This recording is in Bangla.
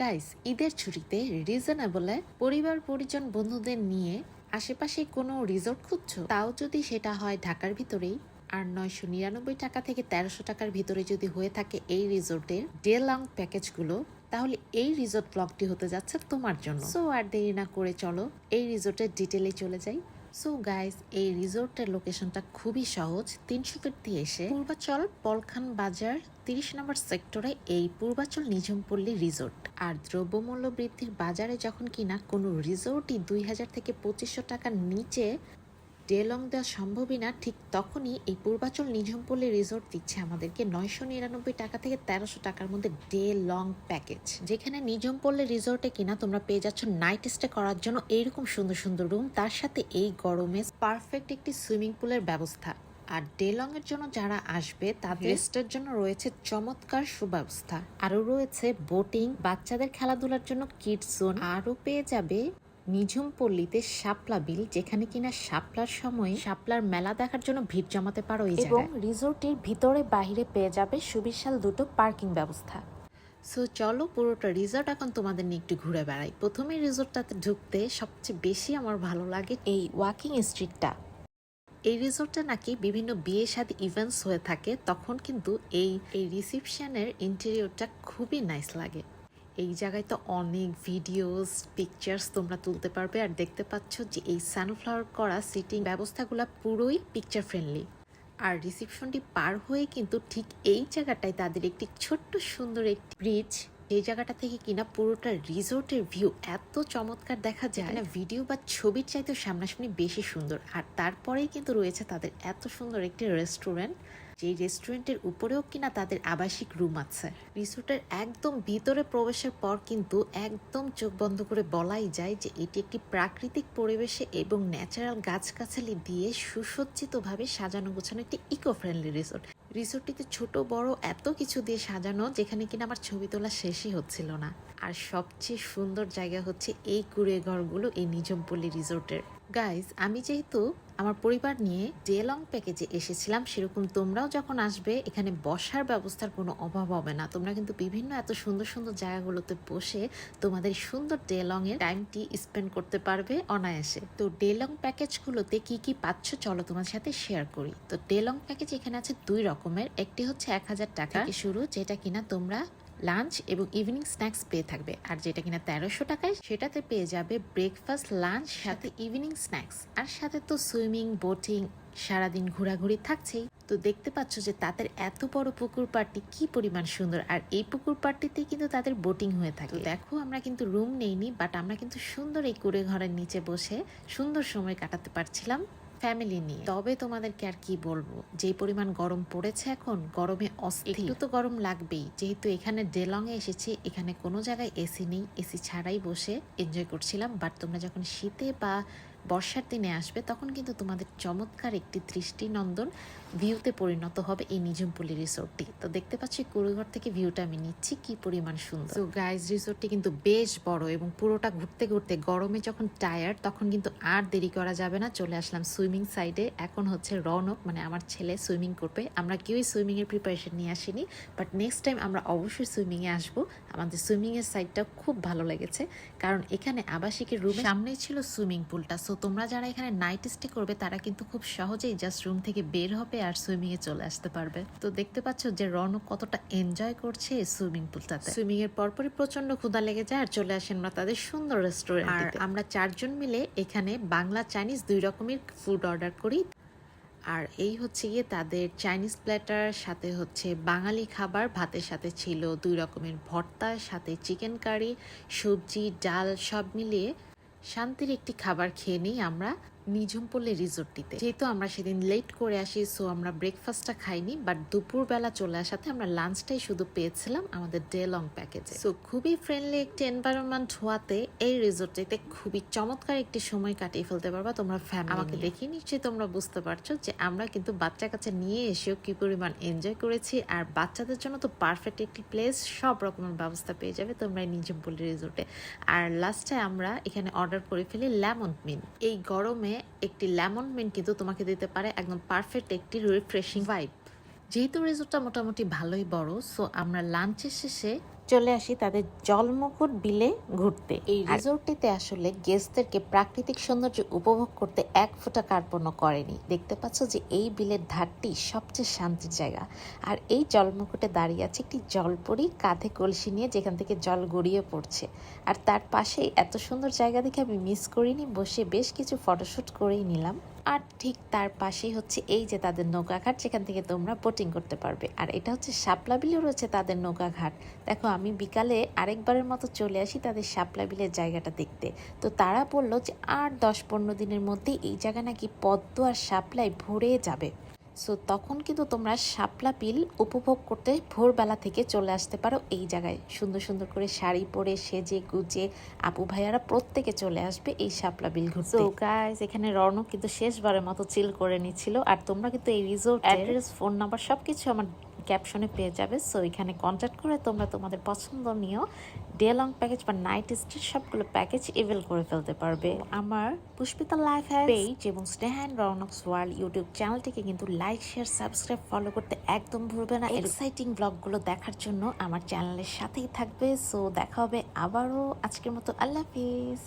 গাইস ঈদের ছুটিতে রিজনেবলে পরিবার, পরিজন, বন্ধুদের নিয়ে আশেপাশে কোনো রিসোর্ট খুঁজছো? তাও যদি সেটা হয় ঢাকার ভিতরেই, আর নয়শো নিরানব্বই টাকা থেকে তেরোশো টাকার ভিতরে যদি হয়ে থাকে এই রিসোর্টের ডে লং প্যাকেজগুলো তাহলে এই রিসোর্ট ব্লগটি হতে যাচ্ছে তোমার জন্য। সো আর দেরি না করে চলো, এই রিসোর্টের ডিটেলে চলে যাই। সো গাইজ এই রিসোর্টের লোকেশনটা খুবই সহজ। তিনশো ফিট দিয়ে এসে পূর্বাচল পলখান বাজার তিরিশ নম্বর সেক্টরে এই পূর্বাচল নিঝুমপল্লী রিসোর্ট আর দ্রব্যমূল্য বৃদ্ধির বাজারে যখন কিনা কোনো রিসোর্টই দুই হাজার থেকে পঁচিশশো টাকার নিচে ডে লং দেওয়া সম্ভবই না ঠিক তখনই এই পূর্বাচল নিঝুমপল্লী রিসোর্ট দিচ্ছে আমাদেরকে নয়শো নিরানব্বই টাকা থেকে তেরোশো টাকার মধ্যে ডে লং প্যাকেজ যেখানে নিঝুমপল্লী রিসোর্টে কিনা তোমরা পেয়ে যাচ্ছ নাইট স্টে করার জন্য এইরকম সুন্দর সুন্দর রুম তার সাথে এই গরমে পারফেক্ট একটি সুইমিং পুলের ব্যবস্থা। আর ডে লং এর জন্য যারা আসবে তাদের রেস্টের জন্য রয়েছে চমৎকার সুব্যবস্থা। আরও রয়েছে বোটিং বাচ্চাদের খেলাধুলার জন্য কিডস জোন আরও পেয়ে যাবে নিঝুম পল্লীতে শাপলা বিল যেখানে কিনা শাপলার সময় শাপলার মেলা দেখার জন্য ভিড় জমাতে পারো এবং রিসোর্টের ভিতরে বাহিরে পেয়ে যাবে সুবিশাল দুটো পার্কিং ব্যবস্থা। সো চলো পুরোটা রিসোর্ট এখন তোমাদের নিয়ে একটু ঘুরে বেড়াই। প্রথমে রিসোর্টটাতে ঢুকতে সবচেয়ে বেশি আমার ভালো লাগে এই ওয়াকিং স্ট্রিটটা এই রিসোর্টে নাকি বিভিন্ন বিয়ে শাদী ইভেন্টস হয়ে থাকে তখন কিন্তু এই এই রিসিপশনের ইন্টেরিয়রটা খুবই নাইস লাগে। এই জায়গায় তো অনেক ভিডিওস পিকচার্স তোমরা তুলতে পারবে আর দেখতে পাচ্ছ যে এই সানফ্লাওয়ার করা সিটিং ব্যবস্থাগুলো পুরোই পিকচার ফ্রেন্ডলি আর রিসিপশনটি পার হয়ে কিন্তু ঠিক এই জায়গাটায় তাদের একটি ছোট্ট সুন্দর একটি ব্রিজ এই জায়গাটা থেকে কিনা পুরোটা রিসোর্টের ভিউ এত চমৎকার দেখা যায়। না ভিডিও বা ছবির চাইতে সামনাসামনি বেশি সুন্দর। আর তারপরেই কিন্তু রয়েছে তাদের এত সুন্দর একটি রেস্টুরেন্ট যে রেস্টুরেন্টের উপরেও কিনা তাদের আবাসিক রুম আছে। রিসোর্টের একদম ভিতরে প্রবেশের পর কিন্তু একদম চোখ বন্ধ করে বলাই যায় যে এটি একটি প্রাকৃতিক পরিবেশে এবং ন্যাচারাল গাছগাছালি দিয়ে সুসজ্জিতভাবে সাজানো গোছানো একটি ইকো ফ্রেন্ডলি রিসোর্ট রিসোর্টটিতে ছোট, বড় এত কিছু দিয়ে সাজানো যেখানে কিনা আমার ছবি তোলা শেষই হচ্ছিল না। আর সবচেয়ে সুন্দর জায়গা হচ্ছে এই কুড়ে ঘরগুলো এই নিজমপল্লী রিসোর্টের। গাইজ আমি যেহেতু আমার পরিবার নিয়ে ডে লং প্যাকেজে এসেছিলাম সেরকম তোমরাও যখন আসবে এখানে বসার ব্যবস্থার কোনো অভাব হবে না। তোমরা কিন্তু বিভিন্ন এত সুন্দর সুন্দর জায়গাগুলোতে বসে তোমাদের সুন্দর ডে লং এর টাইমটি স্পেন্ড করতে পারবে অনায়াসে। তো ডে লং প্যাকেজগুলোতে কি কি পাচ্ছ চলো তোমার সাথে শেয়ার করি। তো ডে লং প্যাকেজ এখানে আছে দুই রকমের। একটি হচ্ছে এক হাজার টাকা শুরু যেটা কিনা তোমরা লাঞ্চ এবং ইভিনিং স্ন্যাক্স পেয়ে থাকবে। আর যেটা কিনা তেরোশো টাকায়, সেটাতে পেয়ে যাবে ব্রেকফাস্ট লাঞ্চ সাথে ইভিনিং স্ন্যাক্স আর সাথে তো সুইমিং বোটিং সারাদিন ঘোরাঘুরি থাকছেই। তো দেখতে পাচ্ছ যে তাদের এত বড় পুকুর পাড়টি কি পরিমাণ সুন্দর। আর এই পুকুর পাড়টিতে কিন্তু তাদের বোটিং হয়ে থাকে। দেখো, আমরা কিন্তু রুম নেইনি বাট আমরা কিন্তু সুন্দর এই কুড়ে ঘরের নিচে বসে সুন্দর সময় কাটাতে পারছিলাম। ফ্যামিলি নিয়ে। তবে তোমাদেরকে আর কি বলব যে পরিমাণ গরম পড়েছে এখন, গরমে অস্থির। তো গরম লাগবেই, যেহেতু এখানে ডেলং এ এসেছি, এখানে কোনো জায়গায় এসি নেই, এসি ছাড়াই বসে এনজয় করছিলাম। বাট তোমরা যখন শীতে বা বর্ষার দিনে আসবে তখন কিন্তু তোমাদের চমৎকার একটি দৃষ্টিনন্দন ভিউতে পরিণত হবে এই নিজমপল্লী রিসোর্টটি। তো দেখতে পাচ্ছি কুড়িঘর থেকে ভিউটা আমি নিচ্ছি কি পরিমাণ সুন্দর। তো গাইজ রিসোর্টটি কিন্তু বেশ বড় এবং পুরোটা ঘুরতে ঘুরতে গরমে যখন টায়ার্ড তখন কিন্তু আর দেরি করা যাবে না। চলে আসলাম সুইমিং সাইডে এখন হচ্ছে রনক মানে আমার ছেলে সুইমিং করবে। আমরা কেউই সুইমিং এর প্রিপারেশন নিয়ে আসিনি বাট নেক্সট টাইম আমরা অবশ্যই সুইমিং এ আসব। আমাদের সুইমিং এর সাইডটা খুব ভালো লেগেছে কারণ এখানে আবাসিকের রুমের সামনেই ছিল সুইমিং পুলটা সো তোমরা যারা এখানে নাইট স্টে করবে তারা কিন্তু খুব সহজেই জাস্ট রুম থেকে বের হবে আর সুইমিং এ চলে আসতে পারবে। তো দেখতে পাচ্ছ যে রনক কতটা এনজয় করছে সুইমিং পুলটাতে সুইমিং এর পরপরই প্রচণ্ড ক্ষুধা লেগে যায় আর চলে আসেন আমরা তাদের সুন্দর রেস্টুরেন্ট আর আমরা চারজন মিলে এখানে বাংলা চাইনিজ দুই রকমের ফুড অর্ডার করি। আর এই হচ্ছে গিয়ে তাদের চাইনিজ প্ল্যাটার সাথে হচ্ছে বাঙালি খাবার ভাতের সাথে ছিল দুই রকমের ভর্তা সাথে চিকেন কারি সবজি ডাল সব মিলিয়ে শান্তির একটি খাবার খেয়ে নিই আমরা। নিঝুমপল্লী রিসোর্টটিতে যেহেতু আমরা সেদিন লেট করে আসি সো আমরা ব্রেকফাস্টটা খাইনি বাট দুপুরবেলা চলে আসাতে আমরা লাঞ্চটাই শুধু পেয়েছিলাম আমাদের ডে লং প্যাকেজে সো খুবই ফ্রেন্ডলি একটি এনভায়রনমেন্ট হওয়াতে এই রিসোর্টটিতে খুবই চমৎকার একটি সময় কাটিয়ে ফেলতে পারবা তোমরা ফ্যামিলি আমাকে দেখে নিশ্চয়ই তোমরা বুঝতে পারছ যে আমরা কিন্তু বাচ্চা কাচ্চা নিয়ে এসেও কি পরিমাণ এনজয় করেছি আর বাচ্চাদের জন্য তো পারফেক্ট একটি প্লেস সব রকমের ব্যবস্থা পেয়ে যাবে তোমরা এই নিঝুমপল্লী রিসোর্টে আর লাস্টে আমরা এখানে অর্ডার করে ফেলি লেমন মিন এই গরমে একটি লেমন মেন কিন্তু তোমাকে দিতে পারে, একদম পারফেক্ট একটি রিফ্রেশিং ভাইব যেহেতু রিজোর্টটা মোটামুটি ভালোই বড় সো আমরা লাঞ্চের শেষে চলে আসি তাদের জলমুকুট বিলে ঘুরতে। এই রিসোর্টটিতে আসলে গেস্টদেরকে প্রাকৃতিক সৌন্দর্য উপভোগ করতে এক ফোঁটা কার্পণ্য করেনি। দেখতে পাচ্ছ যে এই বিলের ধারটি সবচেয়ে শান্তির জায়গা। আর এই জলমুকুটে দাঁড়িয়ে আছে একটি জলপরি কাঁধে কলসি নিয়ে যেখান থেকে জল গড়িয়ে পড়ছে। আর তার পাশেই এত সুন্দর জায়গা দেখে আমি মিস করিনি বসে বেশ কিছু ফটোশ্যুট করেই নিলাম। আর ঠিক তার পাশেই হচ্ছে এই যে তাদের নৌকাঘাট যেখান থেকে তোমরা বোটিং করতে পারবে। আর এটা হচ্ছে শাপলা বিলেও রয়েছে তাদের নৌকাঘাট। দেখো, আমি বিকালে আরেকবারের মতো চলে আসি তাদের শাপলা বিলের জায়গাটা দেখতে। তো তারা বলল যে, আর দশ পনেরো দিনের মধ্যে এই জায়গা নাকি পদ্ম আর শাপলায় ভরে যাবে। সো তখন কিন্তু তোমরা শাপলা বিল উপভোগ করতে ভোরবেলা থেকে চলে আসতে পারো এই জায়গায়। সুন্দর সুন্দর করে শাড়ি পরে সেজে গুজে আপু ভাইয়ারা প্রত্যেকে চলে আসবে এই শাপলা বিল ঘুরতে। তো গাইস এখানে রনক কিন্তু শেষবারের মতো চিল করে নিচ্ছিল আর তোমরা কিন্তু এই রিসোর্ট অ্যাড্রেস ফোন নাম্বার সবকিছু আমার ক্যাপশনে পেয়ে যাবে। সো এখানে কন্ট্যাক্ট করে তোমরা তোমাদের পছন্দনীয় ডে লং প্যাকেজ বা নাইট স্টে সবগুলো প্যাকেজ এভেল করে ফেলতে পারবে। আমার পুষ্পিতা লাইফ পেজ এবং Sneha and Ronak's world YouTube চ্যানেলটিকে কিন্তু লাইক শেয়ার সাবস্ক্রাইব ফলো করতে একদম ভুলবে না। এক্সাইটিং ব্লগগুলো দেখার জন্য আমার চ্যানেলের সাথেই থাকবে। সো দেখা হবে আবারও আজকের মতো। আল্লাহ হাফিজ।